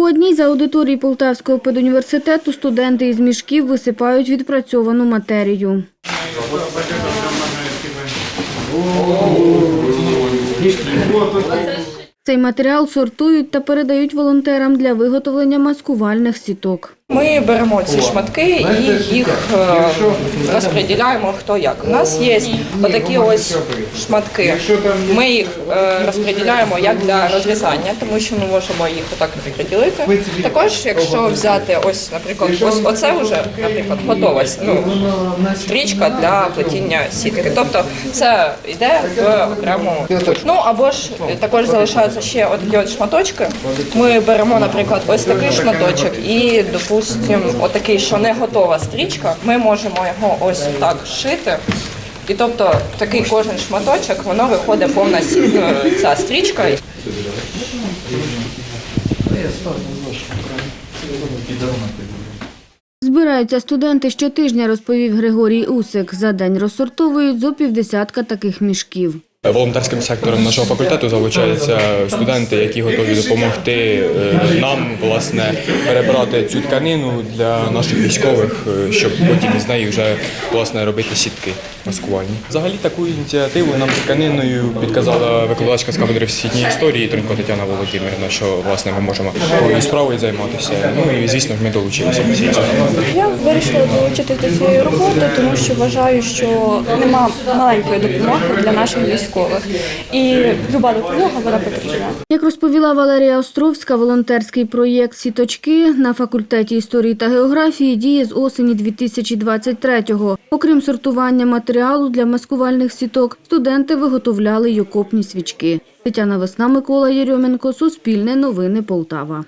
У одній з аудиторій Полтавського педуніверситету студенти із мішків висипають відпрацьовану матерію. Цей матеріал сортують та передають волонтерам для виготовлення маскувальних сіток. Ми беремо ці шматки і їх е, розподіляємо хто як. У нас є отакі ось шматки. Ми їх е, розподіляємо як для розрізання, тому що ми можемо їх отак розподілити. Також, якщо взяти ось, наприклад, ось оце вже, наприклад, готова ну, стрічка для плетіння сітки. Тобто це йде в окрему. Ну або ж також залишаються ще отакі от шматочки. Ми беремо, наприклад, ось такий шматочок і, допустимо, отакий, що не готова стрічка, ми можемо його ось так шити. І тобто такий кожен шматочок, воно виходить повна ну, ця стрічка. Збираються студенти щотижня, розповів Григорій Усик. За день розсортовують зо півдесятка таких мішків. Волонтерським сектором нашого факультету залучаються студенти, які готові допомогти е, нам власне перебрати цю тканину для наших військових, е, щоб потім з неї вже власне робити сітки маскувальні. Взагалі таку ініціативу нам з тканиною підказала викладачка з кафедри всесвітньої історії Трунько Тетяна Володимирівна, що власне ми можемо такою справою займатися. Ну і звісно ж ми долучилися. Я вирішила долучитись до цієї роботи, тому що вважаю, що нема маленької допомоги для наших військових. І люба допомога вона потрібна. Як розповіла Валерія Островська, волонтерський проєкт «Сіточки» на факультеті історії та географії діє з осені 2023-го. Окрім сортування матеріалу для маскувальних сіток, студенти виготовляли й окопні свічки. Тетяна Весна, Микола Єрьоменко, Суспільне новини Полтава.